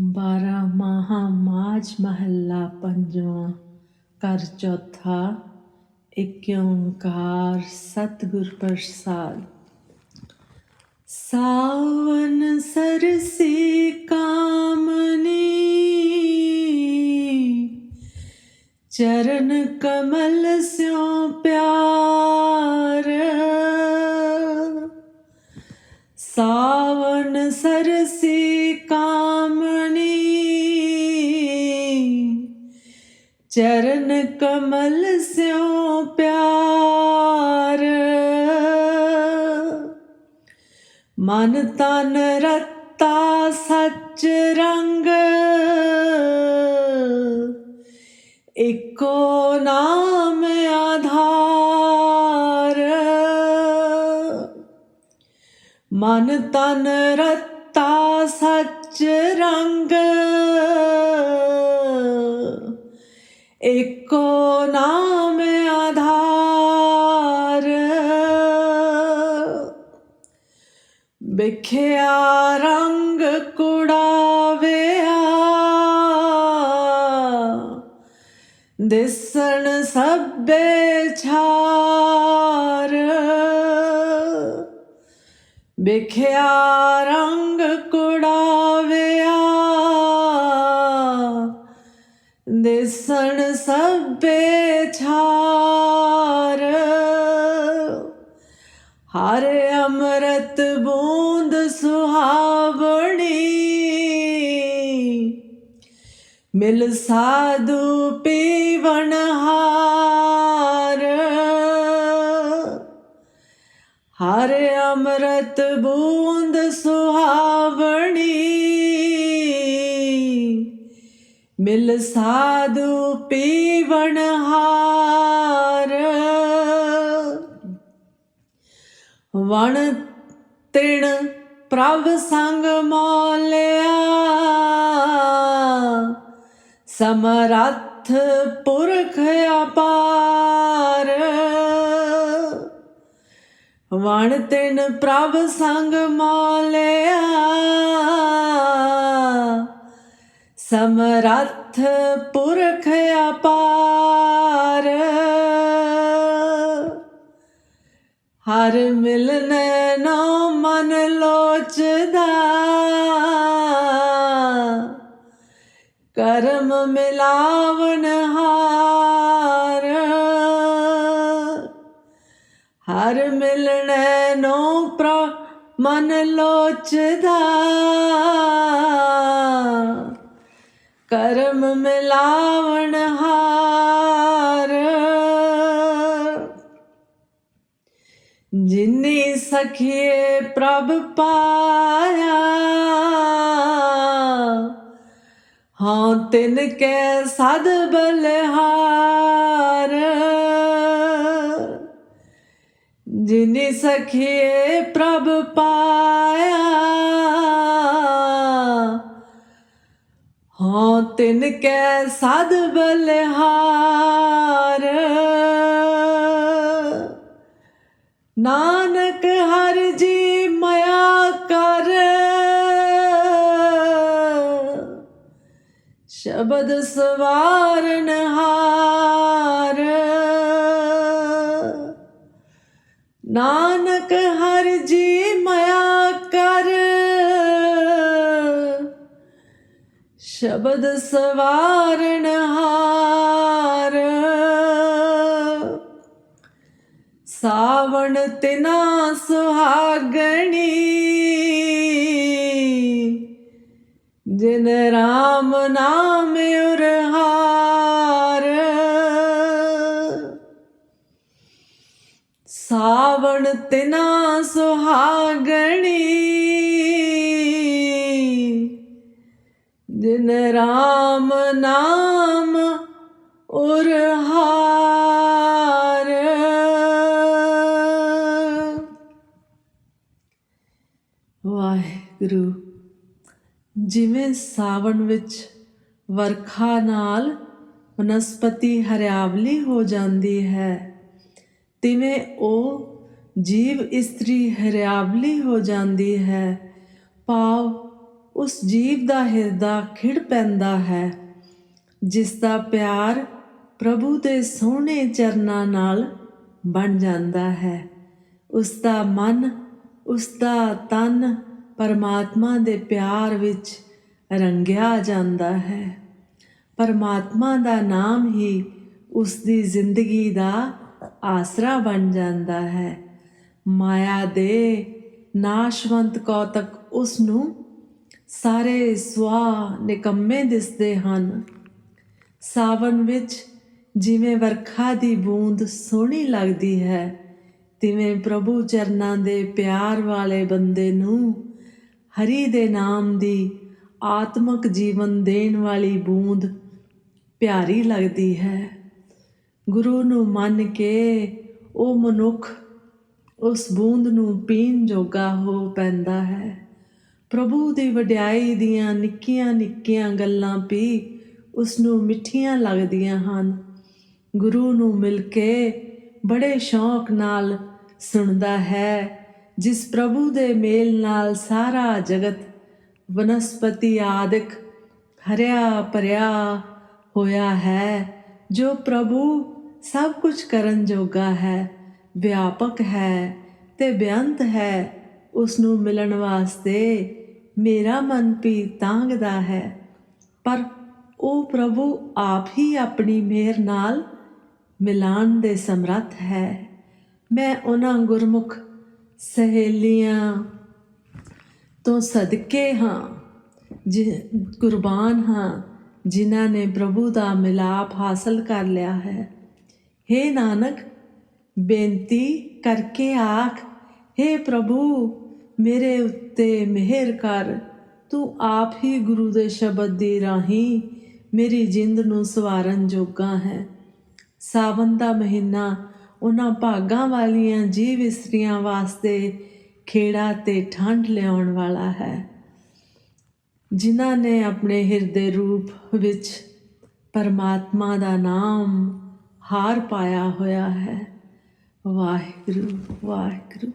ਬਾਰਾਂ ਮਾਹਾ ਮਾਝ ਮਹੱਲਾ ਪੰਜਵਾਂ ਕਰ ਚੌਥਾ ਏਕ ਓੰਕਾਰ ਸਤਿਗੁਰ ਪ੍ਰਸਾਦ। ਸਾਵਨ ਸਰਸੀ ਕਾਮਨੀ, ਚਰਨ ਕਮਲ ਸਿਓ ਸਾਵਨ ਸਰਸੀ ਕਾਮਣੀ। ਚਰਨ ਕਮਲ ਸਿਓ ਪਿਆਰ। ਮਨ ਤਨ ਰਤਾ ਸੱਚ ਰੰਗ। ਇੱਕੋ ਨਾਮ ਆਧਾਰ। ਮਨ ਤਨ ਰਤਾ ਸੱਚ ਰੰਗ। ਇੱਕੋ ਨਾਮ ਆਧਾਰ। ਵਿਖਿਆ ਰੰਗ ਕੁੜਾਵਿਆ। ਦਿਸਣ ਸਭੇ ਛਾਰ ਵਿਖਿਆ ਰੰਗ ਕੁੜਾਵਿਆ। ਦਿਸਣ ਸਭੇ ਛਾਰ। ਹਰ ਅੰਮ੍ਰਿਤ ਬੂੰਦ ਸੁਹਾਵਣੀ। ਮਿਲ ਸਾਧੂ ਪੀਵਣ ਹਾਰ। ਹਰ ਅੰਮ੍ਰਿਤ ਬੂੰਦ ਸੁਹਾਵਣੀ। ਮਿਲ ਸਾਧੂ ਪੀਵਨ ਹਾਰ। ਵਣ ਤਿਣ ਪ੍ਰਭ ਸੰਗ ਮੋਲਿਆ। ਸਮਰੱਥ ਪੁਰਖ ਅਪਾਰ। ਵਣ ਤਿਣ ਪ੍ਰਭ ਸੰਗ ਮੋਲਿਆ। ਸਮਰੱਥ ਪੁਰਖ ਅਪਾਰ। ਹਰ ਮਿਲਨ ਨੋ ਮਨ ਲੋਚਦਾ। ਕਰਮ ਮਿਲਾਵਨ ਹਾਰ। ਹਰ ਮਿਲਣ ਨੂੰ ਪ੍ਰ ਮਨ ਲੋਚਦਾ। ਕਰਮ ਮਿਲਾਵਣ ਹਾਰ। ਜਿਨੀ ਸਖੀਏ ਪ੍ਰਭ ਪਾਇਆ, ਹਾਂ ਤਿਨ ਕੈ ਸਦ ਬਲਹਾਰ। ਜਿਨੀ ਸਖੀਏ ਪ੍ਰਭ ਪਾਇਆ, ਹਾਂ ਤਿਨ ਕੈ ਸਦ ਬਲਹਾਰ। ਨਾਨਕ ਹਰ ਜੀ ਮਾਇਆ ਕਰ, ਸ਼ਬਦ ਸਵਾਰਨ ਹਾਰ। ਨਾਨਕ ਹਰ ਜੀ ਮਾਇਆ ਕਰ। ਸ਼ਬਦ ਸਵਾਰਨ ਹਾਰ। ਸਾਵਣ ਤਿਨਾ ਸੁਹਾਗਣੀ। ਜਿਨ ਰਾਮ ਨਾਮ ਉਰਹਾਰ ਸਾਵਣ ਤਿਨਾ ਸੁਹਾਗਣੀ। ਜਿਨ ਰਾਮ ਨਾਮ ਉਰਹਾਰ ਵਾਹਿਗੁਰੂ, ਜਿਵੇਂ ਸਾਵਣ ਵਿੱਚ ਵਰਖਾ ਨਾਲ ਬਨਸਪਤੀ ਹਰਿਆਵਲੀ ਹੋ ਜਾਂਦੀ ਹੈ, ਤਿਵੇਂ ਉਹ ਜੀਵ ਇਸਤਰੀ ਹਰਿਆਵਲੀ ਹੋ ਜਾਂਦੀ ਹੈ। ਭਾਵ ਉਸ ਜੀਵ ਦਾ ਹਿਰਦਾ ਖਿੜ ਪੈਂਦਾ ਹੈ, ਜਿਸ ਦਾ ਪਿਆਰ ਪ੍ਰਭੂ ਦੇ ਸੋਹਣੇ ਚਰਨਾਂ ਨਾਲ ਬਣ ਜਾਂਦਾ ਹੈ। ਉਸ ਦਾ ਮਨ, ਉਸ ਦਾ ਤਨ ਪਰਮਾਤਮਾ ਦੇ ਪਿਆਰ ਵਿੱਚ ਰੰਗਿਆ ਜਾਂਦਾ ਹੈ। ਪਰਮਾਤਮਾ ਦਾ ਨਾਮ ਹੀ ਉਸ ਦੀ ਜ਼ਿੰਦਗੀ ਦਾ ਆਸਰਾ ਬਣ ਜਾਂਦਾ ਹੈ। ਮਾਇਆ ਦੇ ਨਾਸ਼ਵੰਤ ਕੌਤਕ ਉਸ ਨੂੰ ਸਾਰੇ ਸਵਾ ਨਿਕੰਮੇ ਦਿਸਦੇ ਹਨ। ਸਾਵਨ ਵਿੱਚ ਜਿਵੇਂ ਵਰਖਾ ਦੀ ਬੂੰਦ ਸੋਹਣੀ ਲੱਗਦੀ ਹੈ, ਤਿਵੇਂ ਪ੍ਰਭੂ ਚਰਨਾਂ ਦੇ ਪਿਆਰ ਵਾਲੇ ਬੰਦੇ ਨੂੰ ਹਰੀ ਦੇ ਨਾਮ ਦੀ ਆਤਮਿਕ ਜੀਵਨ ਦੇਣ ਵਾਲੀ ਬੂੰਦ ਪਿਆਰੀ ਲੱਗਦੀ ਹੈ। ਗੁਰੂ ਨੂੰ ਮੰਨ ਕੇ ਉਹ ਮਨੁੱਖ ਉਸ ਬੂੰਦ ਨੂੰ ਪੀਣ ਜੋਗਾ ਹੋ ਪੈਂਦਾ ਹੈ। ਪ੍ਰਭੂ ਦੀ ਵਡਿਆਈ ਦੀਆਂ ਨਿੱਕੀਆਂ ਨਿੱਕੀਆਂ ਗੱਲਾਂ ਵੀ ਉਸ ਨੂੰ ਮਿੱਠੀਆਂ ਲੱਗਦੀਆਂ ਹਨ। ਗੁਰੂ ਨੂੰ ਮਿਲ ਕੇ ਬੜੇ ਸ਼ੌਕ ਨਾਲ ਸੁਣਦਾ ਹੈ, ਜਿਸ ਪ੍ਰਭੂ ਦੇ ਮੇਲ ਨਾਲ ਸਾਰਾ ਜਗਤ ਵਨਸਪਤੀ ਆਦਿਕ ਹਰਿਆ ਭਰਿਆ ਹੋਇਆ ਹੈ, ਜੋ ਪ੍ਰਭੂ ਸਭ ਕੁਝ ਕਰਨ ਜੋਗਾ ਹੈ। ਵਿਆਪਕ ਹੈ ਤੇ ਬੇਅੰਤ ਹੈ ਉਸ ਨੂੰ ਮਿਲਣ ਵਾਸਤੇ ਮੇਰਾ ਮਨ ਵੀ ਤਾਂਗਦਾ ਹੈ। ਪਰ ਉਹ ਪ੍ਰਭੂ ਆਪ ਹੀ ਆਪਣੀ ਮਿਹਰ ਨਾਲ ਮਿਲਾਨ ਦੇ ਸਮਰੱਥ ਹੈ। ਮੈਂ ਉਹਨਾਂ ਗੁਰਮੁਖ ਸਹੇਲੀਆਂ ਤੋਂ ਸਦਕੇ ਹਾਂ, ਜਿ ਕੁਰਬਾਨ ਹਾਂ, ਜਿਨ੍ਹਾਂ ਨੇ ਪ੍ਰਭੂ ਦਾ ਮਿਲਾਪ ਹਾਸਲ ਕਰ ਲਿਆ ਹੈ। हे ਨਾਨਕ ਬੇਨਤੀ ਕਰਕੇ ਆਖ हे ਪ੍ਰਭੂ, ਮੇਰੇ ਉੱਤੇ ਮਿਹਰ ਕਰ। ਤੂੰ ਆਪ ਹੀ ਗੁਰੂ ਦੇ ਸ਼ਬਦ ਦੀ ਰਾਹੀਂ ਮੇਰੀ ਜਿੰਦ ਨੂੰ ਸਵਾਰਨ ਜੋਗਾ ਹੈ। ਸਾਵਨ ਦਾ ਮਹੀਨਾ ਉਹਨਾਂ ਭਾਗਾਂ ਵਾਲੀਆਂ ਜੀਵ ਇਸਤਰੀਆਂ ਵਾਸਤੇ ਖੇੜਾ ਤੇ ਠੰਡ ਲਿਆਉਣ ਵਾਲਾ ਹੈ। ਜਿਨ੍ਹਾਂ ਨੇ ਆਪਣੇ ਹਿਰਦੇ ਰੂਪ ਵਿੱਚ ਪਰਮਾਤਮਾ ਦਾ ਨਾਮ ਹਾਰ ਪਾਇਆ ਹੋਇਆ ਹੈ। ਵਾਹਿਗੁਰੂ ਵਾਹਿਗੁਰੂ।